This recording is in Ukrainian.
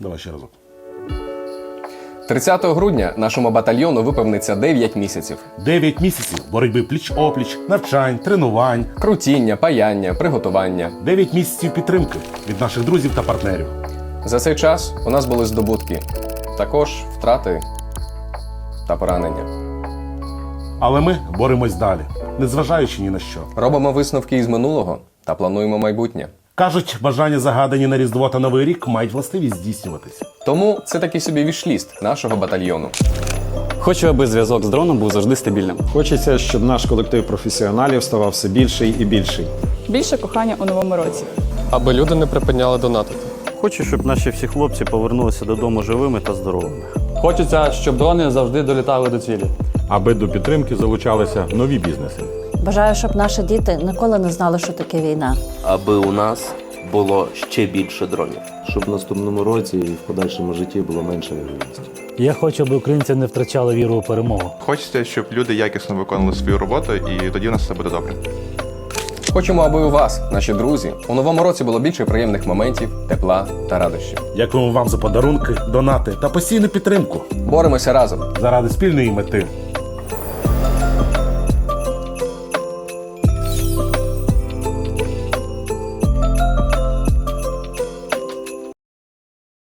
Давай ще разок. 30 грудня нашому батальйону виповниться 9 місяців. Дев'ять місяців боротьби пліч-опліч, навчань, тренувань. Крутіння, паяння, приготування. Дев'ять місяців підтримки від наших друзів та партнерів. За цей час у нас були здобутки, також втрати та поранення. Але ми боремось далі, незважаючи ні на що. Робимо висновки із минулого та плануємо майбутнє. Кажуть, бажання загадані на Різдво та Новий рік мають властивість здійснюватись. Тому це такий собі вішліст нашого батальйону. Хочу, аби зв'язок з дроном був завжди стабільним. Хочеться, щоб наш колектив професіоналів ставав все більший і більший. Більше кохання у новому році. аби люди не припиняли донатити. Хочу, щоб наші всі хлопці повернулися додому живими та здоровими. Хочеться, щоб дрони завжди долітали до цілі. аби до підтримки залучалися нові бізнеси. Бажаю, щоб наші діти ніколи не знали, що таке війна. аби у нас було ще більше дронів. щоб в наступному році і в подальшому житті було менше невинності. Я хочу, аби українці не втрачали віру у перемогу. Хочеться, щоб люди якісно виконували свою роботу, і тоді у нас все буде добре. Хочемо, аби у вас, наші друзі, у новому році було більше приємних моментів, тепла та радощів. Дякуємо вам за подарунки, донати та постійну підтримку Боремося разом. заради спільної мети